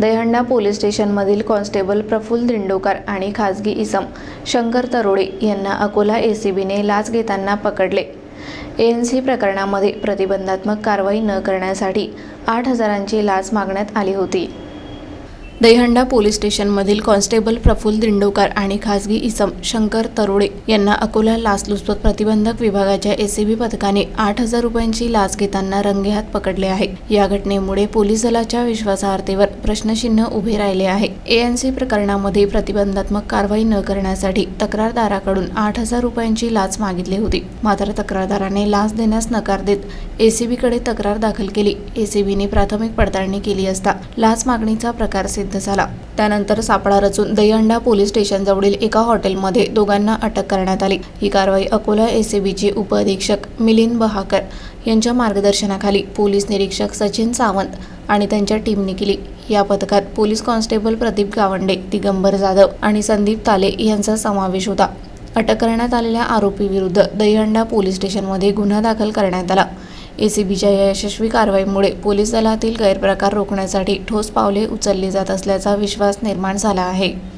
Dahihanda police स्टेशनमधील constable Praful Dindokar आणि खासगी इसम शंकर तरोडे यांना अकोला एसीबीने लाच घेताना पकडले. एएनसी प्रकरणामध्ये प्रतिबंधात्मक कारवाई न करण्यासाठी आठ हजारांची लाच मागण्यात आली होती. दहीहंडा पोलीस स्टेशनमधील कॉन्स्टेबल प्रफुल्ल दिंडोकर आणि खासगी इसम शंकर तरोडे यांना अकोला लाचलुचपत प्रतिबंधक विभागाच्या एसीबी पथकाने आठ हजार रुपयांची लाच घेताना रंगेहात पकडले आहे. या घटनेमुळे पोलीस दलाच्या विश्वासार्हतेवर प्रश्नचिन्ह उभे राहिले आहे. एएनसी प्रकरणामध्ये प्रतिबंधात्मक कारवाई न करण्यासाठी तक्रारदाराकडून आठ हजार रुपयांची लाच मागितली होती. मात्र तक्रारदाराने लाच देण्यास नकार देत एसीबीकडे तक्रार दाखल केली. एसीबीने प्राथमिक पडताळणी केली असता लाच मागणीचा प्रकार सिद्ध झाला. त्यानंतर सापळा रचून दहीहंडा पोलीस स्टेशनजवळील एका हॉटेलमध्ये दोघांना अटक करण्यात आली. ही कारवाई अकोला एसीबीचे उपअधीक्षक मिलिंद बहाकर यांच्या मार्गदर्शनाखाली पोलीस निरीक्षक सचिन सावंत आणि त्यांच्या टीमने केली. या पथकात पोलीस कॉन्स्टेबल प्रदीप गावंडे दिगंबर जाधव आणि संदीप ताले यांचा समावेश होता. अटक करण्यात आलेल्या आरोपीविरुद्ध दहीहंडा पोलीस स्टेशनमध्ये गुन्हा दाखल करण्यात आला. एसीबीच्या या यशस्वी कारवाईमुळे पोलीस दलातील गैरप्रकार रोखण्यासाठी ठोस पावले उचलली जात असल्याचा विश्वास निर्माण झाला आहे.